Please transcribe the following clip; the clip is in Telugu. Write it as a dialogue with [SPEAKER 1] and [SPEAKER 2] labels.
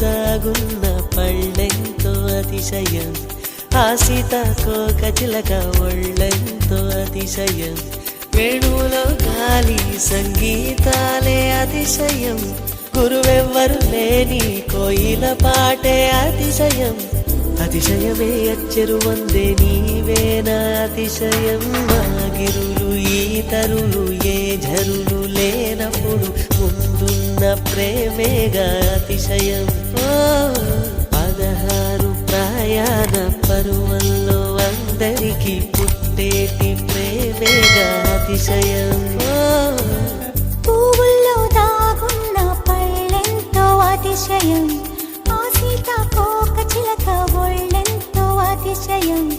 [SPEAKER 1] దాగున్న పళ్ళెంతో అతిశయం. ఆ సీతాకోక చిలక ఒళ్ళెంతో అతిశయం. వేణువులో గాలి సంగీతాలే అతిశయం. గురువెవ్వరు లేని కోయిల పాటే అతిశయం. అతిశయమే అచ్చరు వందే నీవేనా అతిశయం. మాగిరులు ఉన్న ప్రేమేగా అతిశయం. పదహారు ప్రయాణ పరువల్లో అందరికీ పుట్టేటి ప్రేమేగా అతిశయం.
[SPEAKER 2] పువ్వుల్లో దాగున్న పళ్ళెంతో అతిశయం. ఆ సీతాకోక చిలక ఒళ్ళెంతో అతిశయం.